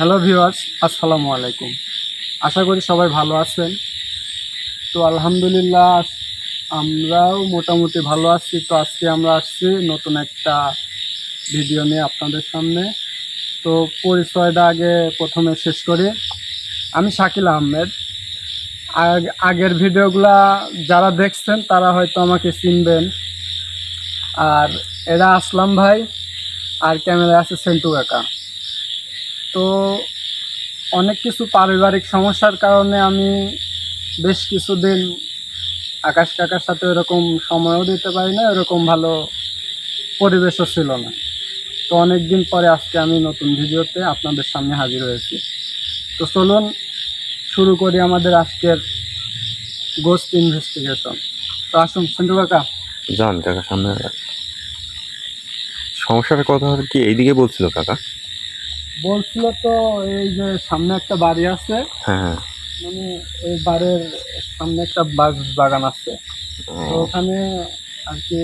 Hello viewers, আসসালামু আলাইকুম। আশা করি সবাই ভালো আছেন। তো আলহামদুলিল্লাহ, আমরাও মোটামুটি ভালো আছি। তো আজকে আমরা আসছি নতুন একটা ভিডিও নিয়ে আপনাদের সামনে। তো পরিচয়টা আগে প্রথমে শেষ করি। আমি শাকিল আহমেদ। আগ- আগের ভিডিওগুলা যারা দেখছেন, তারা হয়তো আমাকে চিনবেন। আর এরা আসলাম ভাই, আর ক্যামেরায় আছে সেন্টু কাকা। তো অনেক কিছু পারিবারিক সমস্যার কারণে আমি বেশ কিছুদিন আকাশ কাকার সাথে ওরকম সময়ও দিতে পারি না, এরকম ভালো পরিবেশও ছিল না। তো অনেক দিন পরে আজকে আমি নতুন ভিডিওতে আপনাদের সামনে হাজির হয়েছি। তো চলুন শুরু করি আমাদের আজকের গোস্ট ইনভেস্টিগেশন তো আসুন সেন্টু কাকা। যান কাকা সামনে। আয়। সমস্যাটার কথা হলো কি, এইদিকে বলছিল কাকা? বলছিল তো এই যে সামনে একটা বাড়ি আছে। হ্যাঁ হ্যাঁ। মানে এই বাড়ির সামনে একটা বাগ বাগান আছে। তো ওখানে আর কি।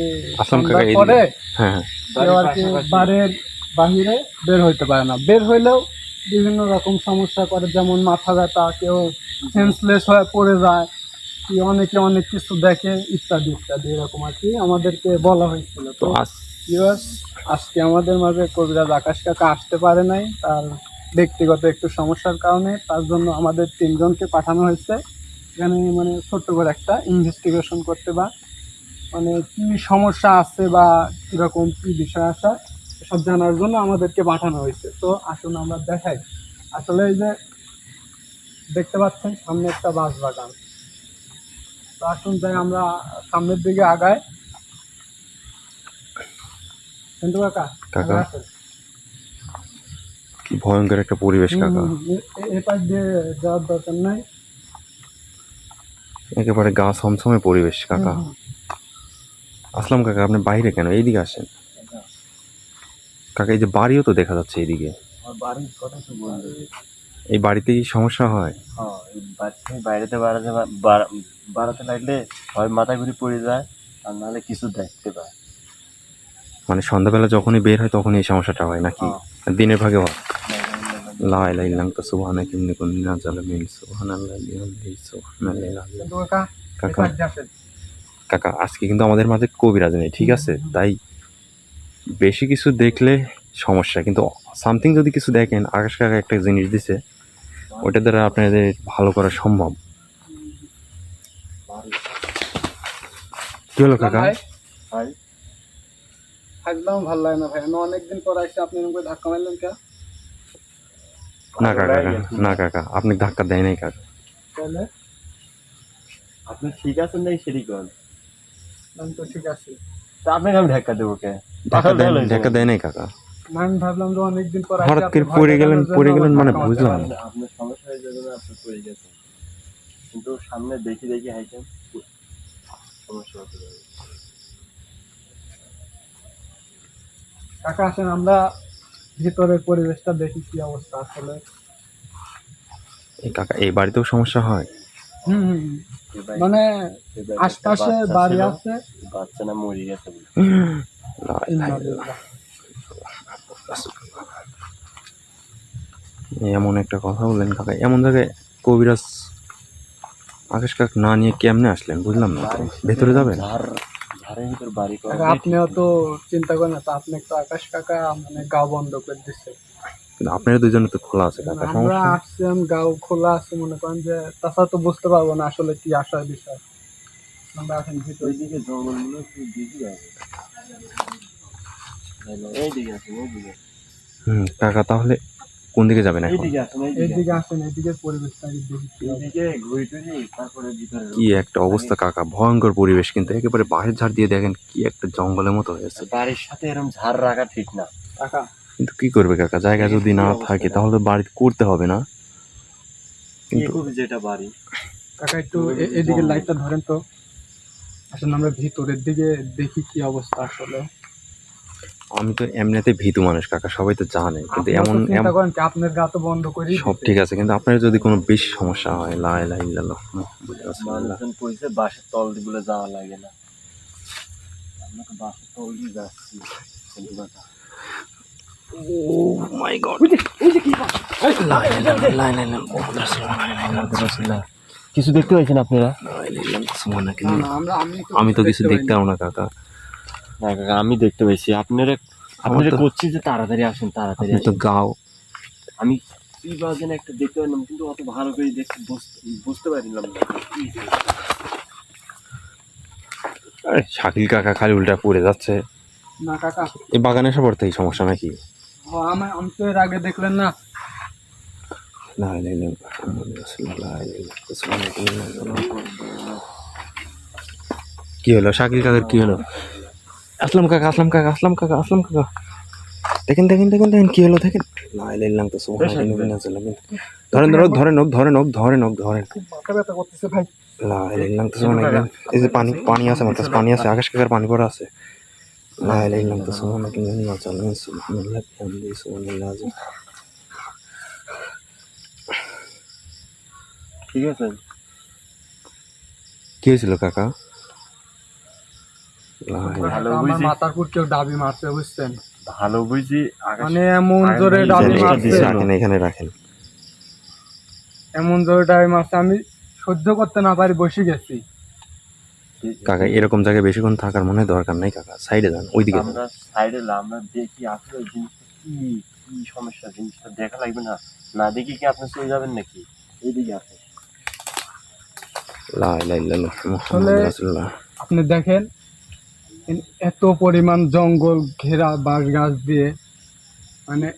পরে হ্যাঁ কেউ আর কি বাড়ির বাহিরে বের হইতে পারে না। বের হইলেও বিভিন্ন রকম সমস্যা করে যেমন মাথা ব্যথা কেউ সেন্সলেস হয়ে পড়ে যায় কি অনেকে অনেক কিছু দেখে ইত্যাদি ইত্যাদি এরকম আর কি আমাদেরকে বলা হয়েছিল। তো ভিউয়ার্স, আজকে আমাদের মাঝে কবিরাজ আকাশ কাকা আসতে পারে নাই। তার ব্যক্তিগত একটু সমস্যার কারণে তার জন্য আমাদের তিনজনকে পাঠানো হয়েছে। এখানে মানে ছোট্ট করে একটা ইনভেস্টিগেশন করতে বা মানে কি সমস্যা আছে বা কীরকম কী বিষয় আছে সব জানার জন্য আমাদেরকে পাঠানো হয়েছে। তো আসুন আমরা দেখাই। আসলে এই যে দেখতে পাচ্ছেন, সামনে একটা বাঁশ বাগান তো আসুন যাই আমরা সামনের দিকে আগাই। কিন্তু কাকা কাকা। কি ভয়ঙ্কর একটা পরিবেশ কাকা। এ- এ- দিয়ে যাওয়ার দরকার নাই। একেবারে গা পরিবেশ কাকা। আসলাম কাকা আপনি বাইরে কেন? এইদিকে আসেন। কাকা। এই যে বাড়িও তো দেখা যাচ্ছে এইদিকে। এই বাড়িতে কি সমস্যা হয়? বাইরেতে বাড়াতে বাড়াতে লাগলে হয় মাথা ঘুরে পড়ে যায় আর নাহলে কিছু দেখতে পায়। মানে সন্ধ্যাবেলা যখনই বের হয় তখনই এই সমস্যাটা হয় নাকি? হ্যাঁ। দিনের ভাগে হয়? লা তো সুবহানাকা ইন্নী কুনতু মিনাজ জালিমিন সুবহানাল্লাহি কাকা কাকা। আজকে কিন্তু আমাদের মাঝে কবিরাজ নেই ঠিক আছে? তাই বেশি কিছু দেখলে সমস্যা কিন্তু সামথিং যদি কিছু দেখেন আকাশ কাকা একটা জিনিস দিছে ওইটা দ্বারা আপনাদের ভালো করা সম্ভব। কি হলো কাকা? একদম ভালো লাগে না ভাই। আমি অনেকদিন পর আসছি আপনি এরকম করে ধাক্কা মারলেন কে না কাকা না কাকা আপনি ধাক্কা দেয় নাই কাকা। তাহলে? আপনি ঠিক আছেন নাকি সেটি করেন আমি তো ঠিক আছে। তা আপনাকে আমি ধাক্কা দেবো কে? ধাক্কা দেয় ধাক্কা দেয় নাই কাকা। আমি ভাবলাম যে অনেকদিন পর হঠাৎ করে আপনি পড়ে গেলেন, পড়ে গেলেন মানে বুঝলাম। আপনার- আপনার সমস্যা হয়ে যাবে না আপনি পড়ে গেছেন। কিন্তু সামনে দেখি দেখি হাইটেন। সমস্যা হতে পারে। কাকা আসেন আমরা ভিতরের পরিবেশটা দেখি কি অবস্থা আসলে। এই কাকা এই বাড়িতেও সমস্যা হয়? হুম মানে আশপাশে বাড়ি আছে? বাচ্চা না মরে গেছে। এমন একটা কথা বললেন কাকা। এমন জায়গায় কবিরাজ আকাশ কাক না নিয়ে কেমনে আসলেন বুঝলাম না। ভেতরে যাবেন? ঝাড়ের ভিতর বাড়ি করা আপনিও তো চিন্তা করেন তো আপনি তো আকাশ কাকা মানে গাও বন্ধ করে দিচ্ছে কিন্তু আপনারা দুজনে তো খোলা আছে কাকা আমরা আসছিলাম গাও খোলা আছে মনে করেন যে তাছাড়া তো বুঝতে পারব না আসলে কি আসার বিষয়। আমরা এখন ভিতরে। ওইদিকে জঙ্গলগুলো একটু বেশি আছে। এইদিকে আসুন এইদিকে হুম কাকা তাহলে কোন দিকে যাবেন এখন? এইদিকে আসুন এইদিকে পরিবেশটা কি অবস্থা। এইদিকে ঘুরে টুরি তারপরে ভিতরে কি একটা অবস্থা কাকা। ভয়ঙ্কর পরিবেশ কিন্তু একেবারে বাহির ঝাড় দিয়ে দেখেন কি একটা জঙ্গলের মতো হয়েছে বাড়ির সাথে এরকম ঝাড় রাখা ঠিক না। কাকা। কিন্তু কি করবে কাকা? জায়গা যদি না থাকে তাহলে তো বাড়িতে করতে হবে না। কিন্তু খুব যেটা বাড়ি? কাকা একটু এদিকে লাইটটা ধরেন তো। আসলে আমরা ভিতরের দিকে দেখি কি অবস্থা আসলে। আমি তো এমনিতে ভীতু মানুষ কাকা সবাই তো জানে কিন্তু এমন এমন- করেন কি আপনার গা তো বন্ধ করি সব ঠিক আছে কিন্তু আপনার যদি কোনো বেশি সমস্যা হয় লা ইলাহা ইল্লাল্লাহ মুহাম্মাদুর রাসূলুল্লাহ। মানুষজন কইছে বাসের তলগুলো যাওয়া লাগে না আমরা তো বাসের তল দিয়ে যাচ্ছি Oh কিছু দেখতে পাইছেন আপনারা আমি আমি তো কিছু দেখতে পাবো না কাকা না কাকা আমি দেখতে পাইছি আপনারা আপনারা করছি যে তাড়াতাড়ি আসেন তাড়াতাড়ি আপনি তো গাও। আমি কি বাজেন একটা দেখতে পারলাম কিন্তু অত ভালো করে দেখতে বুঝতে- পারিলাম না। আরে শাকিল কাকা খালি উল্টা পড়ে যাচ্ছে। না কাকা। এই বাগানে এসে পড়তে সমস্যা নাকি? আমি আমি তো এর আগে দেখলেন না। কি হলো শাকিল কাকার কি হলো? আসলাম কাকা আসলাম কাকা আসলাম কাকা আসলাম কাকা। দেখেন দেখেন দেখেন দেখেন কি হলো দেখেন। লা ইলাহা ইল্লাল্লাহ তো। ধরেন ধরেন ধরেন ওক ধরেন ওক ধরেন ওক ধরেন। খুব মাথা ব্যথা করতেছে ভাই। লা তো সুবহানাল্লাহ এই যে পানি পানি আছে আমার কাছে পানি আছে আকাশ কাকার পানি পড়া আছে। লা ইলাহা ইল্লাল্লাহ তো জালিমিন। সুবহানাল্লাহ সুবহানাল্লাহ ঠিক আছে। কি হয়েছিল কাকা? ভালো বুঝি। মাথার উপর কেউ ডাবি মারছে বুঝছেন? ভালো বুঝি? মানে এমন জোরে ডাবি মারছে। রাখেন এখানে রাখেন। এমন জোরে ডাবি মারছে আমি সহ্য করতে না পারি বসে গেছি। কাকা এরকম জায়গায় বেশিক্ষণ থাকার মনে দরকার নাই কাকা। সাইডে যান ওইদিকে আমরা সাইডে আমরা দেখি আসলে জিনিসটা কি কি সমস্যা জিনিসটা দেখা লাগবে না। না দেখি কি আপনি চলে যাবেন নাকি? এইদিকে আসেন। লা ইলাহা ইল্লাল্লাহ মুহাম্মাদুর রাসূলুল্লাহ। আপনি দেখেন এত পরিমাণ জঙ্গল ঘেরা বাঁশ গাছ দিয়ে মানে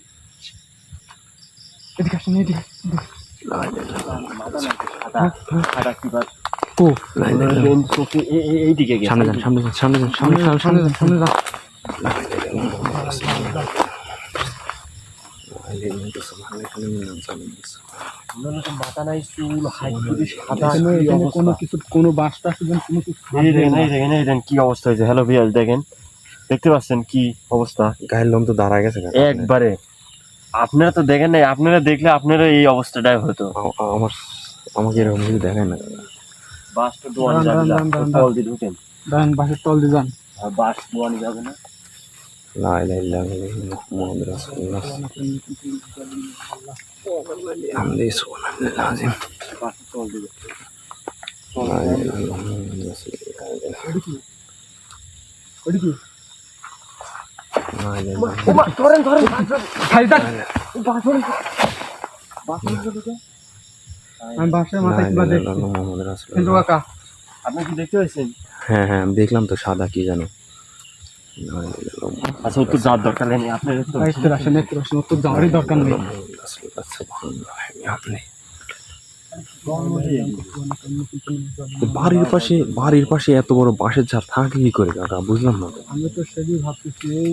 সামনে যান সামনে যান সামনে যান সামনে যান যান যান। দেখেন দেখেন দেখেন দেখেন গায়ের লোম তো একবারে আপনারা তো দেখেন নাই আপনারা দেখলে আপনারা এই অবস্থাটাই হতো আমার আমাকে এরকম কিছু দেখায় না। বাসটা তল দিয়ে ঢুকেন বাসের তল দিয়ে যান বাস দোয়ানি যাবে না লা ইলাহা ইল্লাল্লাহ মুহাম্মাদুর রাসূলুল্লাহ বিহামদিহি সুবহানাল্লাহ আযীম। বাসের লা ইলাহা ইল্লাল্লাহ মুহাম্মাদুর রাসূলুল্লাহ। ওটা কি ওটা কি লা ইলাহা ইল্লাল্লাহ। ধরেন ধরেন খাই দেন আমি বাসের মাথায় কিবা দেখছি ইল্লাল্লাহ মুহাম্মাদুর রাসূলুল্লাহ। কিন্তু কাকা আপনি কি দেখতে পাচ্ছেন হ্যাঁ হ্যাঁ দেখলাম তো সাদা কি জানো আচ্ছা তো যাওয়ার দরকার নেই আপনার একটু আসেন একটু আসেন তো যাওয়ারই দরকার নেই। বাড়ির পাশে বাড়ির পাশে এত বড় বাঁশের ঝাড় থাকে কি করে? কাকা বুঝলাম না আমি তো সেটাই ভাবতেছি এই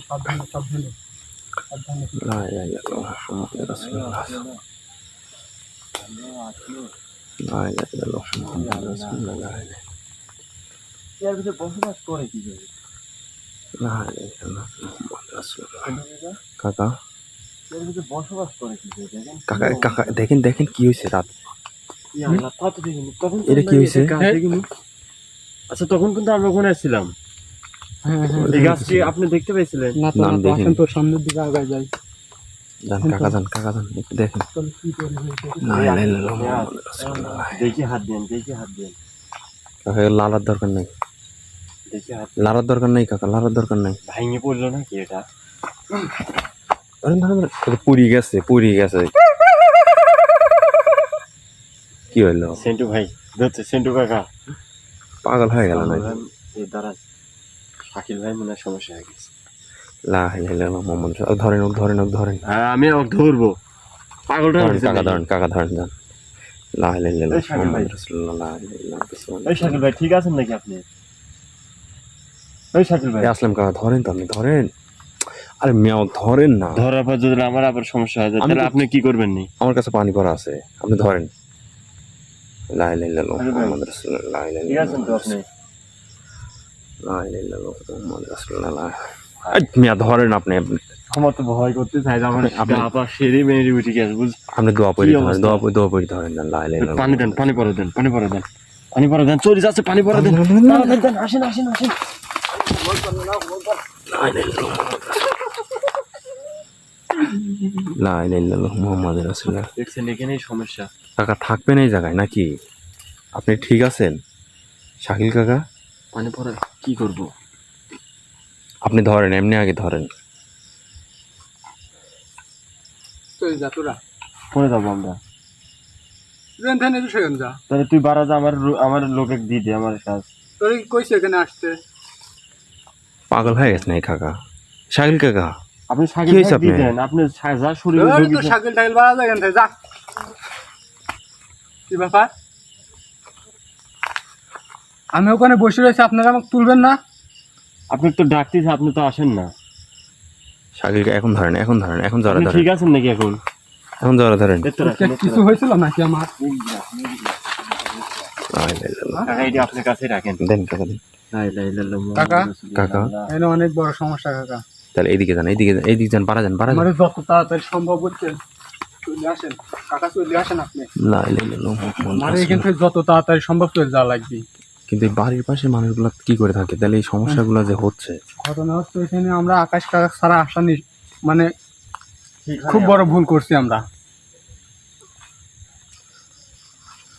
সাবধানে সাবধানে কি দেখেন দেখেন কি হয়েছে রাত এটা কি হয়েছে? আচ্ছা তখন কিন্তু আমরা ওখানে ছিলাম হ্যাঁ হ্যাঁ এই গাছটি আপনি দেখতে পেয়েছিলেন না তো সামনের দিকে আগায় যাই যান কাকা যান কাকা যান একটু দেখেন। দেখি হাত দেন দেখি হাত দেন। কাকা লালার দরকার নেই। লারার দরকার নেই কাকা লারার দরকার নেই। ভাঙে পড়ল নাকি এটা? ধরেন। গেছে পুড়ি গেছে। কি হইল? সেন্টু ভাই ধরছে সেন্টু কাকা। পাগল হয়ে গেল না দ্বারা শাকিল ভাই মনে সমস্যা হয়ে গেছে। লা ইলাহা ইল্লাল্লাহ ধরেন ওক ধরেন ওক ধরেন। আমি ওকে ধরবো পাগলটা ধরেন কাকা ধরেন কাকা যান ঠিক আছেন নাকি আপনি? ওই শাকিল ভাই। আসলাম কাকা ধরেন তো আপনি ধরেন। আরে মিয়াও ধরেন না। ধরার পর যদি আমার আবার সমস্যা হয়ে তাহলে আপনি কি করবেন নি? আমার কাছে পানি পড়া আছে। আপনি ধরেন। লা ইলাহা ইল্লাল্লাহ আরে ভাই। মুহাম্মাদুর রাসূলুল্লাহ লা ইলাহা ঠিক আছেন তো আপনি? মিয়া ধরেন আপনি। আপনি আমার তো ভয় করতে চাই যে আমার আপনি- আপা সেরে মেরে উঠে গেছে বুঝ আপনি দোয়া পড়ি ধরেন দোয়া পড়ি দোয়া পড়ি ধরেন যান লা ইলাহা পানি দেন পানি পরে দেন পানি পরে দেন পানি পরে দেন চলে যাচ্ছে পানি পরে দেন। দেন। আসেন আসেন আসেন। লা ইলাহা ইল্লাল্লাহ লা ইলাহা ইল্লাল্লাহ মুহাম্মাদুর রাসূলুল্লাহ। দেখছেন এখানেই সমস্যা। কাকা থাকবেন এই জায়গায় নাকি? আপনি ঠিক আছেন? শাকিল কাকা? পানি পরে কি করব? আপনি ধরেন এমনি আগে ধরেন। তুই পরে যাব আমরা? ট্রেন ধ্যান এসে সেখানে যা। তাহলে তুই বারা যা আমার আমার লোকে দিয়ে দে আমার কাজ। তোর কইছে এখানে আসতে। পাগল হয়ে গেছে নাকি কাকা? শাকিল কাকা? আপনি কি দিয়ে দেন আপনি যা শরীরে তো এখান যা। কি ব্যাপার? আমি ওখানে বসে রয়েছি আপনারা আমাকে তুলবেন না? আপনি তো ডাকতেছে আপনি তো আসেন না শাকিল কাকা এখন ধরেন এখন ধরেন এখন জোরে আপনি ধরেন ঠিক আছেন নাকি এখন এখন জোরে ধরেন কিছু হয়েছিল নাকি আমার লা ইলাহা ইল্লাল্লাহ। কাকা এটা আপনার কাছে রাখেন দেন কাকা দেন কাকা? কাকা? এখানে অনেক বড় সমস্যা কাকা তাহলে এইদিকে যান এইদিকে যান এইদিকে যান পারা যান পারা যান আমার যত তাড়াতাড়ি সম্ভব হচ্ছে চলে আসেন কাকা চলে আসেন আপনি লা ইলাহা ইল্লাল্লাহ মুহাম্মাদুর আমার এখান রাসূলুল্লাহ। থেকে যত তাড়াতাড়ি সম্ভব চলে যাওয়া লাগবে কিন্তু এই বাড়ির পাশে মানুষগুলো কি করে থাকে? তাহলে এই সমস্যাগুলো যে হচ্ছে। ঘটনা হচ্ছে এখানে আমরা আকাশ কাকা ছাড়া আসা নি মানে খুব বড় ভুল করছি আমরা।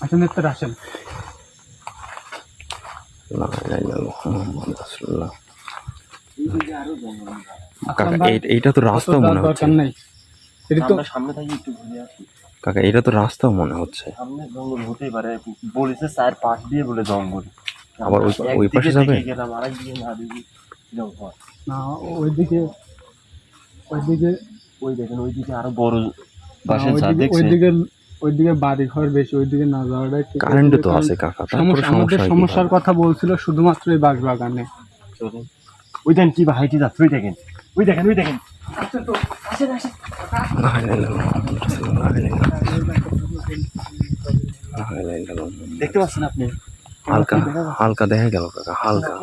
আসেন একটু আসেন। এইটা তো রাস্তা মনে হচ্ছে। এটা তো সামনে থাকি একটু ঘুরে আসি। কাকা এটা তো রাস্তাও মনে হচ্ছে সামনে জঙ্গল হতেই পারে বলেছে চার পাশ দিয়ে বলে জঙ্গল আবার ওই- ওই পাশে যাবে? আরেকদিকে না দেখি এরকম হয়। না ওইদিকে ওইদিকে ওই দেখেন ওইদিকে আরও বড় বাসের ছাদ দেখছেন ওইদিকে ওইদিকে বাড়ি ঘর বেশি ওইদিকে না যাওয়াটা একটু কারেন্টও তো আছে কাকা আমাদের হয় সমস্যার কথা বলছিল শুধুমাত্র এই বাগ বাগানে চলেন। ওই দেখেন কি হাইটি যাচ্ছে ওই দেখেন ওই দেখেন ওই দেখেন লা ইলাহা ইল্লাল্লাহ মুহাম্মাদুর দেখতে পাচ্ছেন আপনি? হালকা হালকা দেখা গেল কাকা হালকা।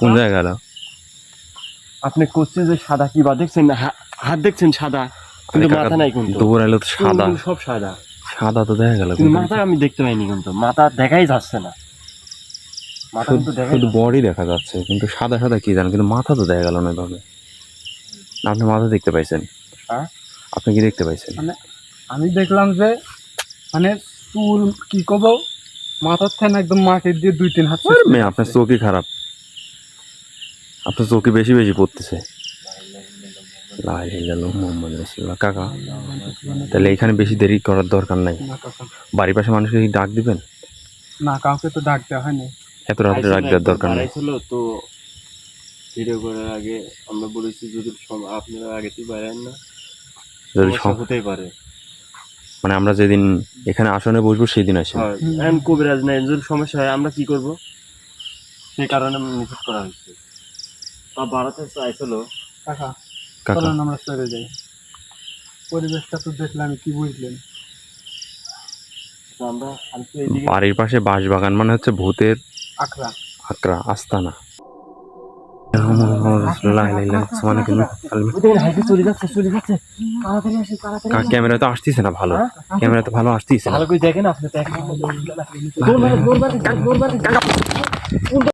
কোন জায়গা আপনি করছেন যে সাদা কি বা দেখছেন না? হাত দেখছেন সাদা কিন্তু মাথা নাই কিন্তু। দুপুর এলো তো সাদা। সব সাদা। সাদা তো দেখা গেল মাথা আমি দেখতে পাইনি কিন্তু মাথা দেখাই যাচ্ছে না। মাথা কিন্তু শুধু বডি দেখা যাচ্ছে কিন্তু সাদা সাদা কি জানেন কিন্তু মাথা তো দেখা গেল না এভাবে। আপনি মাথা দেখতে পাইছেন? হ্যাঁ? আপনি কি দেখতে পাইছেন? আমি দেখলাম যে মানে চুল কি কব মাথার থেকে একদম মাটি দিয়ে দুই তিন হাত আপনার চোখই খারাপ। আপনার চোখে বেশি বেশি পড়তেছে লা ইলাহা ইল্লাল্লাহ মুহাম্মাদুর রাসূলুল্লাহ কাকা। তাহলে এখানে বেশি দেরি করার দরকার নাই। বাড়ির পাশে মানুষকে কি ডাক দিবেন? না কাউকে তো ডাক দেওয়া হয়নি। এত রাত্রে ডাক দেওয়ার দরকার নেই। ছিল তো ভিডিও করার আগে আমরা বলেছি যদি আপনারা বাইরেন না যদি হতেই পারে। মানে আমরা যেদিন এখানে আসনে বসবো সেই দিন আসেন। হয় এখন কবিরাজ নাই যদি সমস্যা হয় আমরা কি করব? সেই কারণে নিষেধ করা হয়েছে। তা বাড়াতে চাইছিল কাকা কাকা। চলুন আমরা চলে যাই। পরিবেশটা তো দেখলাম কি বুঝলেন? আমরা বাড়ির পাশে বাঁশ বাগান মানে হচ্ছে ভূতের আখড়া। আকরা আস্তানা। ক্যামেরা তো আসতেছে না ভালো। ক্যামেরা তো ভালো আসতেছে ভালো করে দেখেন আপনি দেখেন।